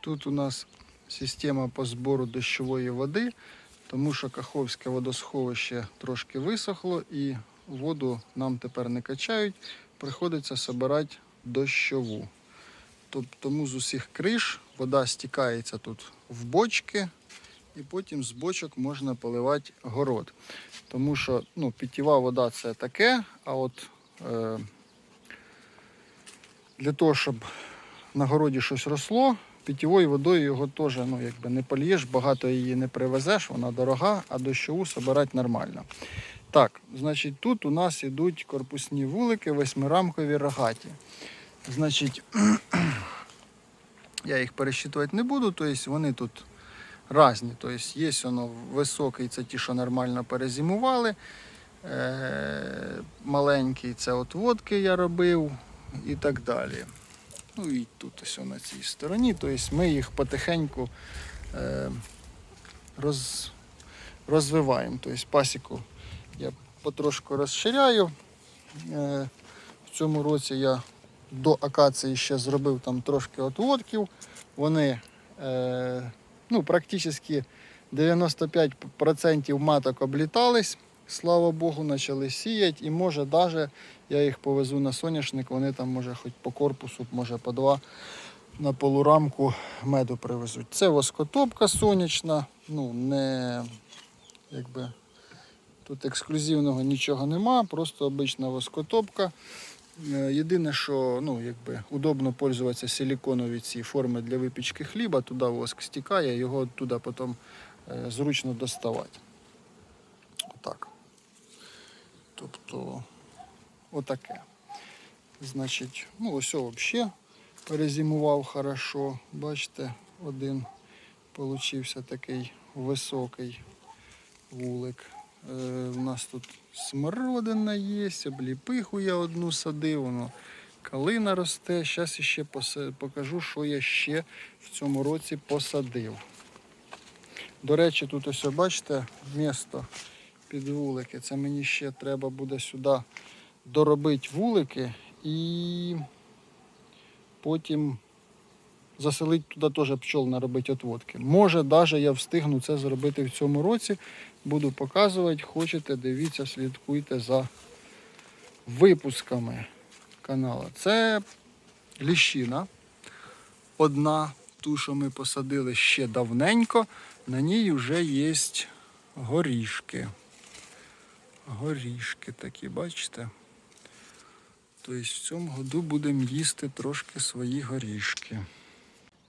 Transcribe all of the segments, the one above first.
Тут у нас система по збору дощової води, тому що Каховське водосховище трошки висохло і воду нам тепер не качають. Приходиться збирати дощову. Тобто тому з усіх криш вода стікається тут в бочки, і потім з бочок можна поливати город. Тому що ну, питєва вода це таке, а от е, для того, щоб на городі щось росло, питьовою водою його теж ну, якби не польєш, багато її не привезеш, вона дорога, а дощову собирати нормально. Так, значить, тут у нас ідуть корпусні вулики, восьмирамкові рогаті. Значить, я їх пересчитувати не буду, тобто вони тут різні. Тобто є воно високий, це ті, що нормально перезимували. Е, маленький це от водки я робив і так далі. Ну і тут ось на цій стороні. Тобто ми їх потихеньку е, роз, розвиваємо. Тобто пасіку я потрошку розширяю. Е, в цьому році я до акації ще зробив там трошки отводків. Вони е, ну, практично 95% маток облітались. Слава Богу, почали сіяти. І може навіть я їх повезу на соняшник, вони там може хоч по корпусу, може по два на полурамку меду привезуть. Це воскотопка сонячна, ну не якби тут ексклюзивного нічого нема, просто обична воскотопка. Е, Єдине, що ну, якби, удобно пользуватися силіконові ці форми для випічки хліба, туди воск стікає, його туди потім е, зручно доставати. Отак. Тобто, отаке. Значить, ну ось взагалі перезимував хорошо. Бачите, один получився такий високий вулик. Е, у нас тут смородина є, обліпиху я одну садив, воно калина росте. Зараз ще покажу, що я ще в цьому році посадив. До речі, тут ось бачите місто під вулики. Це мені ще треба буде сюди доробити вулики і потім заселити туди теж пчол наробити отводки. Може, навіть я встигну це зробити в цьому році. Буду показувати. Хочете, дивіться, слідкуйте за випусками каналу. Це ліщина. Одна, ту, що ми посадили ще давненько. На ній вже є горішки. Горішки такі, бачите? Тобто в цьому году будемо їсти трошки свої горішки.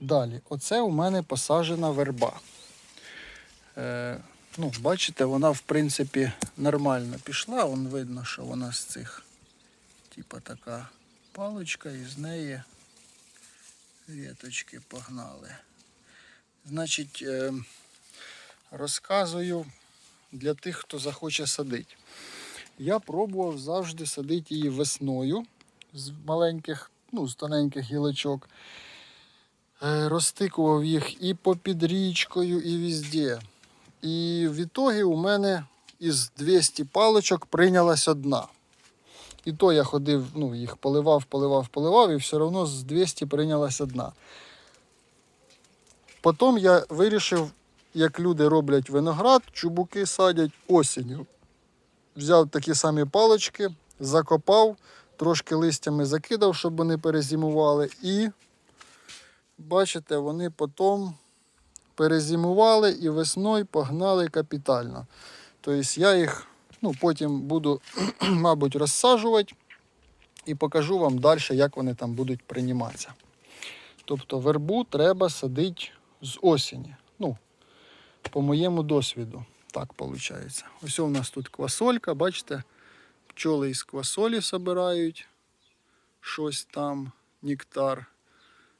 Далі, оце у мене посаджена верба. Е, ну, бачите, вона в принципі нормально пішла. Вон видно, що вона з цих, типа така паличка, і з неї віточки погнали. Значить, е, розказую для тих, хто захоче садити. Я пробував завжди садити її весною з маленьких, ну, з тоненьких гілочок. Е, Розтикував їх і попід річкою, і везде. І в ітогі у мене із 200 паличок прийнялась одна. І то я ходив, ну, їх поливав, поливав, поливав, і все одно з 200 прийнялась одна. Потім я вирішив, як люди роблять виноград, чубуки садять осінню. Взяв такі самі палички, закопав, трошки листями закидав, щоб вони перезимували. І бачите, вони потім перезимували і весною погнали капітально. Тобто я їх ну, потім буду, мабуть, розсаджувати і покажу вам далі, як вони там будуть прийматися. Тобто вербу треба садити з осені. Ну, по моєму досвіду. Так виходить. Ось у нас тут квасолька, бачите, пчоли із квасолі збирають щось там, нектар.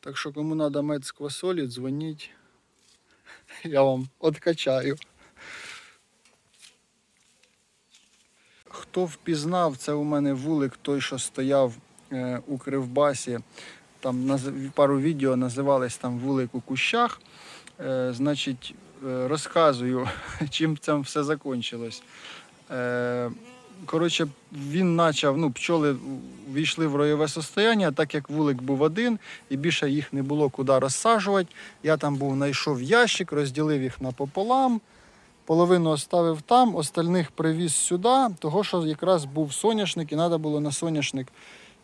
Так що кому треба мед з квасолі, дзвоніть. Я вам откачаю. Хто впізнав, це у мене вулик той, що стояв е, у Кривбасі. Там пару відео називались там вулик у кущах. Е, значить, розказую, чим це все закінчилось. Е, коротше, він почав, ну, пчоли війшли в роєве состояння, так як вулик був один, і більше їх не було куди розсаджувати. Я там був, знайшов ящик, розділив їх напополам, половину оставив там, остальних привіз сюди, того що якраз був соняшник і треба було на соняшник.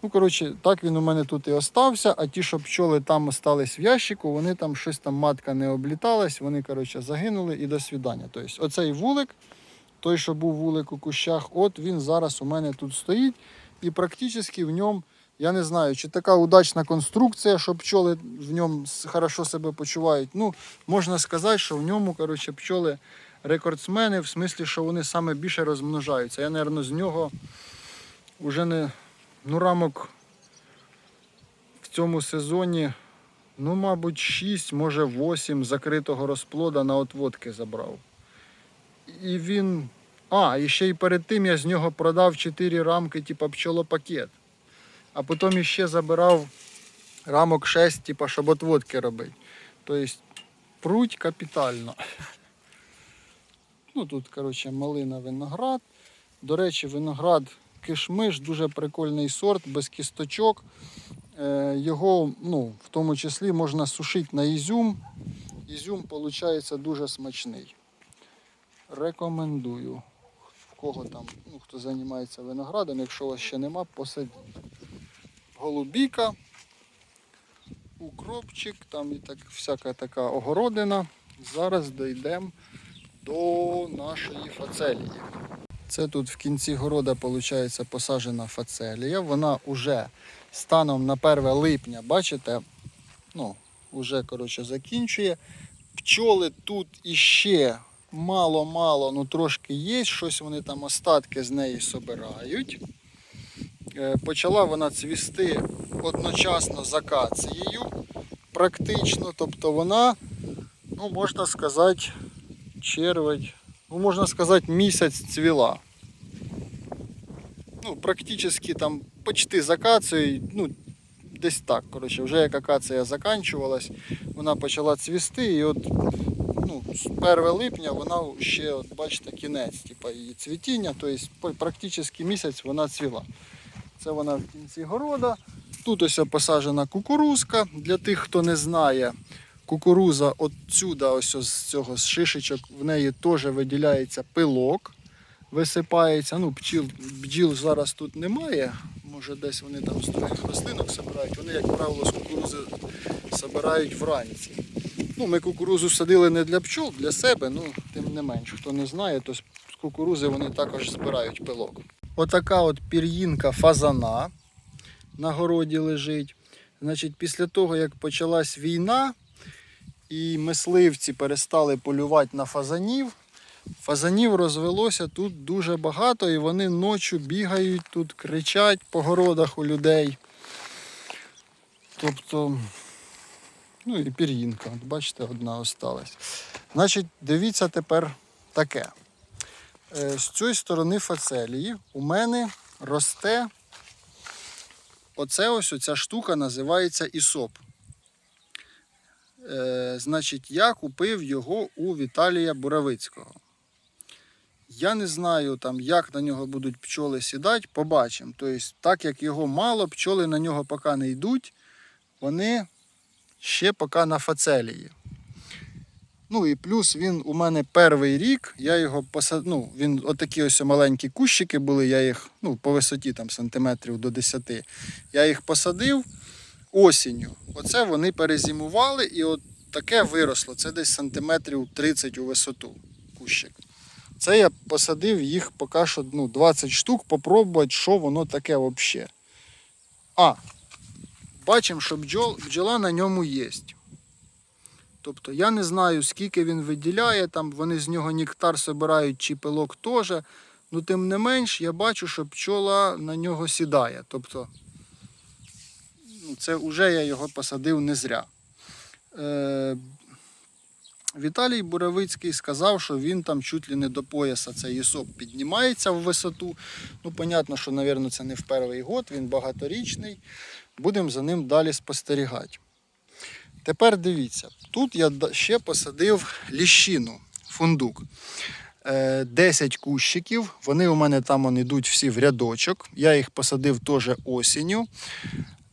Ну, коротше, так він у мене тут і остався, а ті, що пчоли там остались в ящику, вони там щось там матка не обліталась, вони, коротше, загинули і до свідання. Тобто, оцей вулик, той, що був вулик у кущах, от він зараз у мене тут стоїть. І практично в ньому, я не знаю, чи така удачна конструкція, що пчоли в ньому хорошо себе почувають. Ну, можна сказати, що в ньому, коротше, пчоли рекордсмени, в смислі, що вони саме більше розмножаються. Я, мабуть, з нього вже не ну, рамок в цьому сезоні, ну, мабуть, 6, може 8 закритого розплода на отводки забрав. І він. А, і ще й перед тим я з нього продав 4 рамки, типа пчолопакет. А потім іще забирав рамок 6, типа, щоб отводки робити. Тобто пруть капітально. Ну тут, коротше, малина виноград. До речі, виноград кишмиш, дуже прикольний сорт, без кісточок. Е, Його ну, в тому числі можна сушити на ізюм. Ізюм виходить дуже смачний. Рекомендую. В кого там, ну, хто займається виноградом, якщо у вас ще нема, посадіть. Голубіка, укропчик, там і так, всяка така огородина. Зараз дійдемо до нашої фацелії. Це тут в кінці города виходить посаджена фацелія. Вона вже станом на 1 липня, бачите, ну, вже коротше, закінчує. Пчоли тут іще мало-мало, ну трошки є, щось вони там остатки з неї собирають. Е, Почала вона цвісти одночасно з акацією, практично, тобто вона, ну можна сказати, червень, ну можна сказати, місяць цвіла. Ну, практично там почти з акацією, ну, десь так, коротше, вже як акація заканчувалась, вона почала цвісти і от ну, з 1 липня вона ще, от, бачите, кінець типу, її цвітіння, тобто практично місяць вона цвіла. Це вона в кінці города. Тут ось посаджена кукурузка. Для тих, хто не знає, кукуруза отсюда, ось з цього з шишечок, в неї теж виділяється пилок, висипається. Ну, бджіл, бджіл зараз тут немає. Може десь вони там з других рослинок збирають. Вони, як правило, з кукурузи збирають вранці. Ну, ми кукурузу садили не для пчол, для себе, ну тим не менш, хто не знає, то з кукурузи вони також збирають пилок. Отака от пір'їнка фазана на городі лежить. Значить, після того, як почалась війна, і мисливці перестали полювати на фазанів, фазанів розвелося тут дуже багато, і вони ночі бігають тут, кричать по городах у людей. Тобто, ну і пір'їнка, бачите, одна осталась. Значить, дивіться тепер таке. Е, З цієї сторони фацелії у мене росте оце ось оця штука називається ісоп. Е, значить, я купив його у Віталія Буравицького. Я не знаю, там, як на нього будуть пчоли сідати, побачимо. Тобто, так як його мало, пчоли на нього поки не йдуть, вони ще поки на фацелії. Ну і плюс він у мене перший рік, я його посадив, ну, він отакі ось маленькі кущики були, я їх ну, по висоті там сантиметрів до 10. Я їх посадив осінню. Оце вони перезимували і от таке виросло. Це десь сантиметрів 30 у висоту кущик. Це я посадив їх поки що ну, 20 штук, попробувати, що воно таке взагалі. А, бачимо, що бджол, бджола на ньому є. Тобто я не знаю, скільки він виділяє, там вони з нього нектар собирають чи пилок теж. Ну, тим не менш, я бачу, що пчола на нього сідає. Тобто, це вже я його посадив не зря. Е, Віталій Буравицький сказав, що він там чуть ли не до пояса цей ісоп піднімається в висоту. Ну, понятно, що, мабуть, це не в перший год, він багаторічний. Будемо за ним далі спостерігати. Тепер дивіться, тут я ще посадив ліщину, фундук. е, 10 кущиків. Вони у мене там йдуть всі в рядочок. Я їх посадив теж осінню.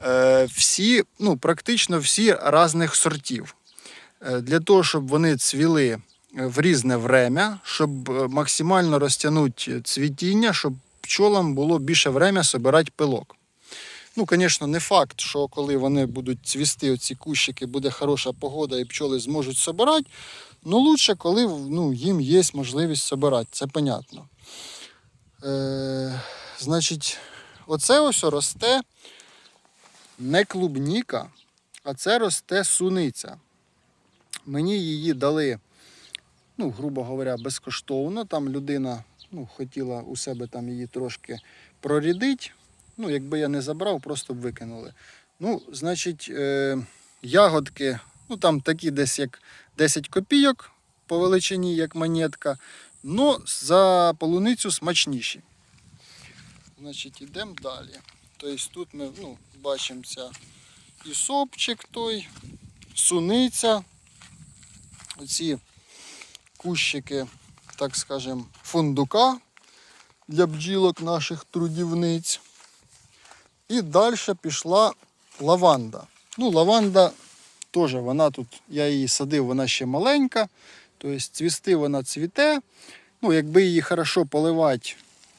Е, Всі, ну, практично всі різних сортів. Е, Для того, щоб вони цвіли е, в різне время, щоб максимально розтягнути цвітіння, щоб пчолам було більше время собирати пилок. Ну, звісно, не факт, що коли вони будуть цвісти, оці кущики, буде хороша погода і пчоли зможуть собирати. Ну, лучше, коли ну, їм є можливість собирати, це понятно. Е, значить, оце ось росте не клубніка, а це росте суниця. Мені її дали, ну, грубо говоря, безкоштовно. Там людина ну, хотіла у себе там її трошки прорідити. Ну, якби я не забрав, просто б викинули. Ну, значить, е, ягодки, ну там такі десь як 10 копійок по величині, як монетка. Ну, за полуницю смачніші. Значить, йдемо далі. Тобто тут ми ну, бачимо і сопчик той, суниця. Оці кущики, так скажемо, фундука для бджілок наших трудівниць. І далі пішла лаванда. Ну, лаванда теж вона тут, я її садив, вона ще маленька. Тобто цвісти вона цвіте. Ну, якби її хорошо поливати,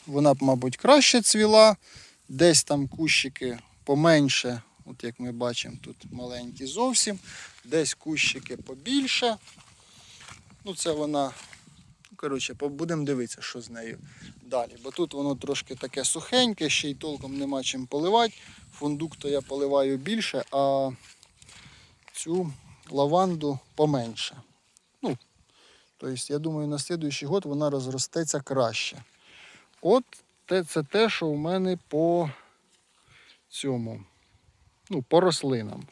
вона б, мабуть, краще цвіла. Десь там кущики поменше, от як ми бачимо, тут маленькі зовсім. Десь кущики побільше. Ну, це вона. Ну, коротше, будемо дивитися, що з нею далі. Бо тут воно трошки таке сухеньке, ще й толком нема чим поливати. Фундук то я поливаю більше, а цю лаванду поменше. Ну, тобто, я думаю, на слідуючий год вона розростеться краще. От те, це те, що у мене по цьому, ну, по рослинам.